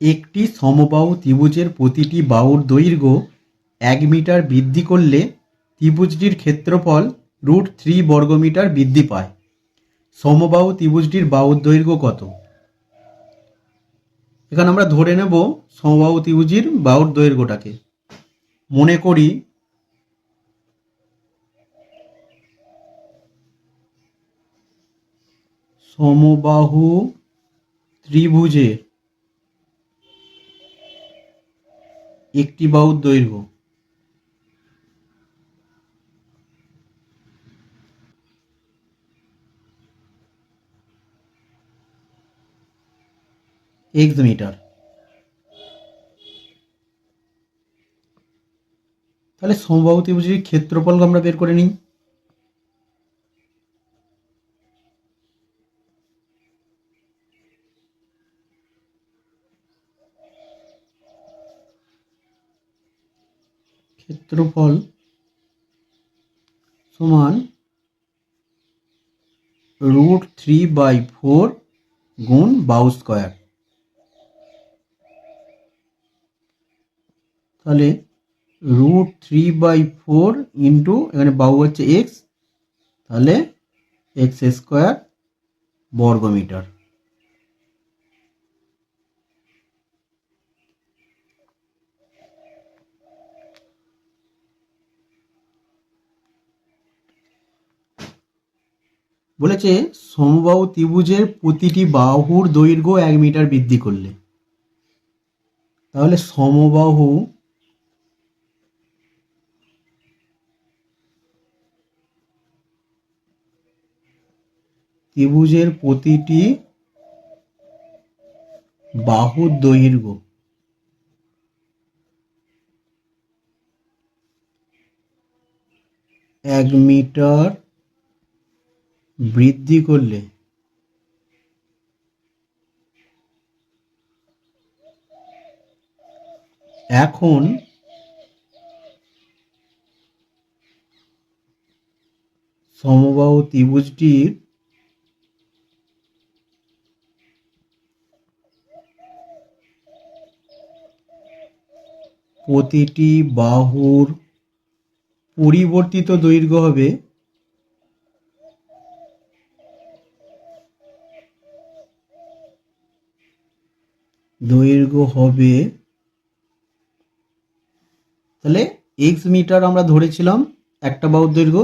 একটি সমবাহু ত্রিভুজের প্রতিটি বাহুর দৈর্ঘ্য এক মিটার বৃদ্ধি করলে ত্রিভুজটির ক্ষেত্রফল রুট থ্রি বর্গমিটার বৃদ্ধি পায়। সমবাহু ত্রিভুজটির বাহুর দৈর্ঘ্য কত? এখানে আমরা ধরে নেব সমবাহু ত্রিভুজের বাহুর দৈর্ঘ্যটাকে। মনে করি সমবাহু ত্রিভুজের একটি বাহুর দৈর্ঘ্য। এক্স মিটার তাহলে সমবাহু ত্রিভুজের ক্ষেত্রফল আমরা বের করে নিই। ক্ষেত্রফল সমান রুট থ্রি বাই ফোর গুণ বাউ স্কোয়ার তাহলে root three by four into এখানে বাহু হচ্ছে এক্স তাহলে এক্স স্কোয়ার বর্গমিটার। বলেছে, সমবাহু ত্রিভুজের প্রতিটি বাহুর দৈর্ঘ্য এক মিটার বৃদ্ধি করলে। তাহলে সমবাহু ত্রিভুজের প্রতিটি বাহুর দৈর্ঘ্য এক মিটার বৃদ্ধি করলে এখন সমবাহু ত্রিভুজটির প্রতিটি বাহুর পরিবর্তিত দৈর্ঘ্য হবে দৈর্ঘ্য হবে, তাহলে এক্স মিটার আমরা ধরেছিলাম একটা বাহুর দৈর্ঘ্য,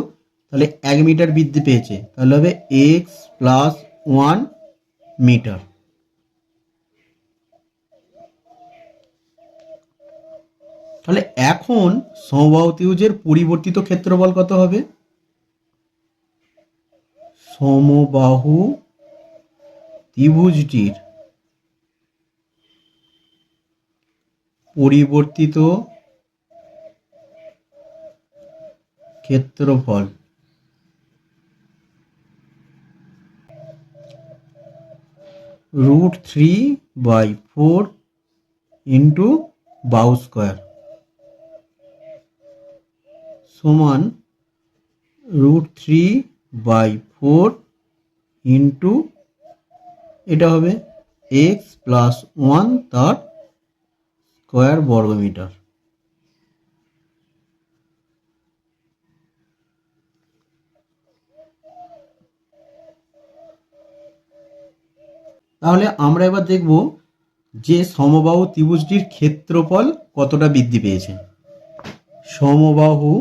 তাহলে এক মিটার বৃদ্ধি পেয়েছে, তাহলে হবে এক্স প্লাস ওয়ান মিটার তাহলে এখন সমবাহু ত্রিভুজের পরিবর্তিত ক্ষেত্রফল কত হবে? সমবাহু ত্রিভুজটির পরিবর্তিত ক্ষেত্রফল। Root three by four into বাউ স্কোয়ার সমান root three by four into, এটা হবে এক্স প্লাস ওয়ান তার স্কোয়ার বর্গমিটার তাহলে আমরা এবার দেখব যে সমবাহু ত্রিভুজটির ক্ষেত্রফল কতটা বৃদ্ধি পেয়েছে। সমবাহু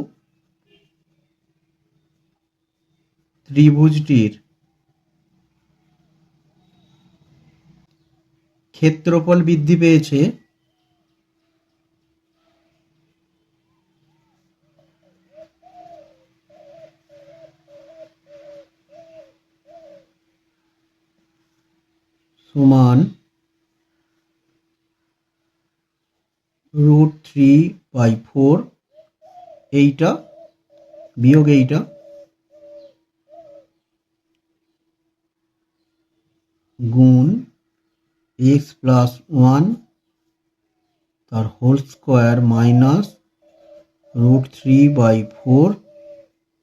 ত্রিভুজটির ক্ষেত্রফল বৃদ্ধি পেয়েছে সমান রুট থ্রি বাই ফোর এইটা, বিয়োগ এইটা, গুণ এক্স প্লাস ওয়ান তার whole square minus root three by four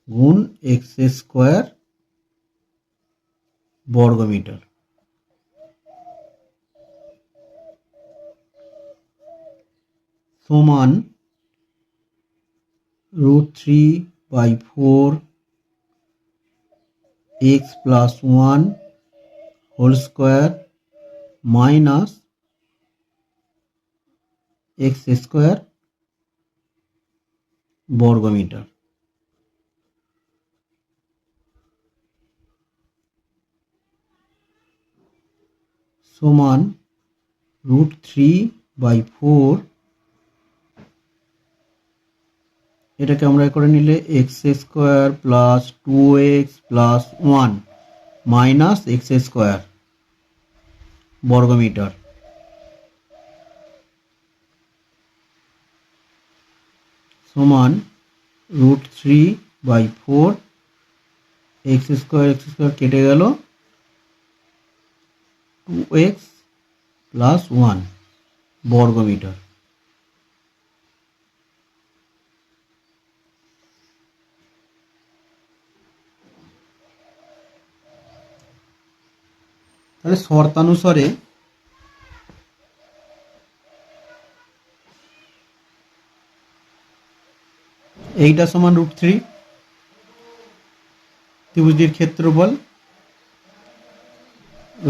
গুণ এক্স স্কোয়ার বর্গমিটার। সমান root three by four x plus one whole square minus x square বর্গমিটার। সমান রুট থ্রি বাই ফোর এটাকে আমরা করে নিলে x square plus two x plus one minus x square বর্গমিটার। সমান root three by four x square x square কেটে গেল টু এক্স প্লাস ওয়ান বর্গমিটার। তাহলে শর্তানুসারে এইটা সমান রুট থ্রি, ত্রিভুজটির ক্ষেত্রফল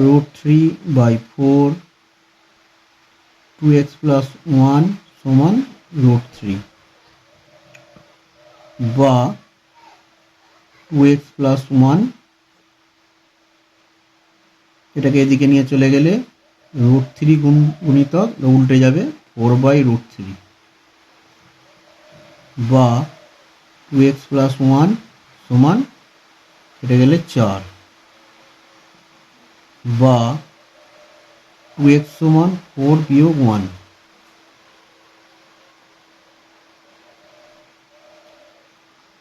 root three by four, two x plus one সমান রুট থ্রি, বা টু এক্স প্লাস ওয়ান এটাকে এদিকে নিয়ে চলে গেলে রুট থ্রি গুণ গুণিতক উল্টে যাবে ফোর বাই রুট থ্রি বা টু এক্স প্লাস ওয়ান সমান এটা গেলে চার। বা টু এক্স সমান ফোর বিয়োগ ওয়ান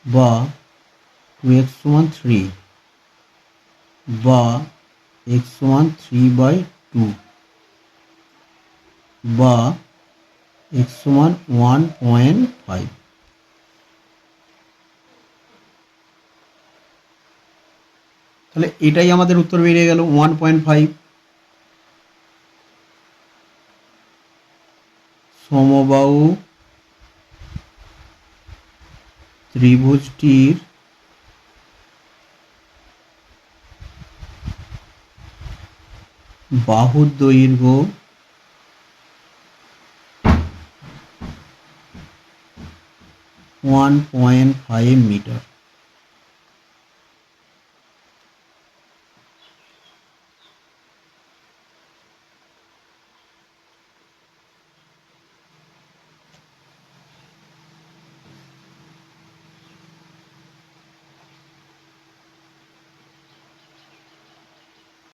বা টু এক্স সমান থ্রি বা এক্স সমান থ্রি বাই টু বা এক্স সমান ওয়ান পয়েন্ট ফাইভ। তাহলে এটাই আমাদের উত্তর বেরিয়ে গেল, ওয়ান পয়েন্ট ফাইভ। সমবাহু ত্রিভুজটির বাহুর দৈর্ঘ্য ওয়ান পয়েন্ট ফাইভ মিটার